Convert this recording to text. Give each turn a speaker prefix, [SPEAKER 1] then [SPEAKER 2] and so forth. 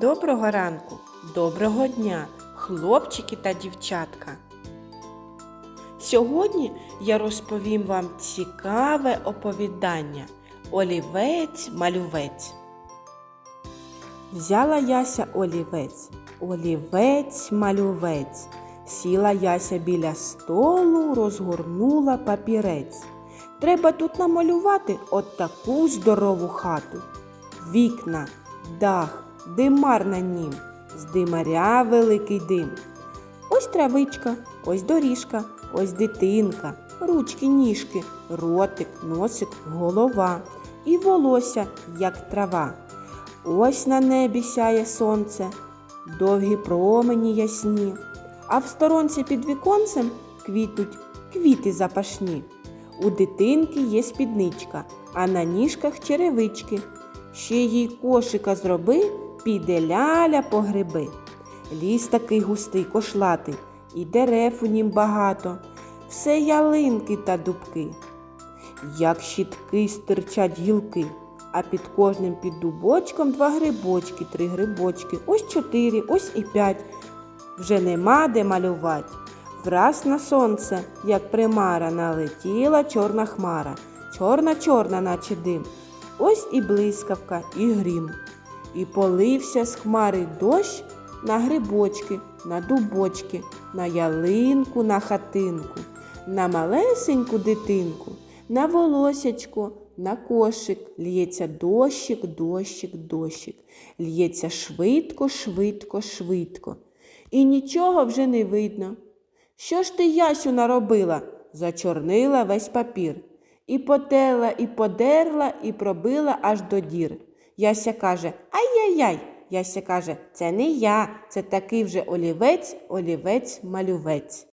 [SPEAKER 1] Доброго ранку, доброго дня, хлопчики та дівчатка. Сьогодні я розповім вам цікаве оповідання Олівець малювець. Взяла Яся олівець, олівець малювець. Сіла Яся біля столу, розгорнула папірець. Треба тут намалювати от таку здорову хату. Вікна, дах, димар на нім, з димаря великий дим. Ось травичка, ось доріжка, ось дитинка, ручки, ніжки, ротик, носик, голова і волосся, як трава. Ось на небі сяє сонце, довгі промені ясні, а в сторонці під віконцем квітнуть квіти запашні. У дитинки є спідничка, а на ніжках черевички. Ще їй кошика зроби, піде ляля по гриби. Ліс такий густий, кошлатий, і дерев у нім багато, все ялинки та дубки. Як щітки стирчать гілки, а під кожним під дубочком два грибочки, три грибочки, ось чотири, ось і п'ять. Вже нема де малювать. Враз на сонце, як примара, налетіла чорна хмара, чорна чорна, наче дим. Ось і блискавка, і грім. І полився з хмари дощ на грибочки, на дубочки, на ялинку, на хатинку, на малесеньку дитинку, на волосячко, на кошик. Лється дощик, дощик, дощик. Лється швидко, швидко, швидко. І нічого вже не видно. Що ж ти, Ясю, наробила? Зачорнила весь папір. І потерла, і подерла, і пробила аж до дір. Яся каже Ай-яй-яй. Яся каже, це не я, це такий вже олівець, олівець, малювець.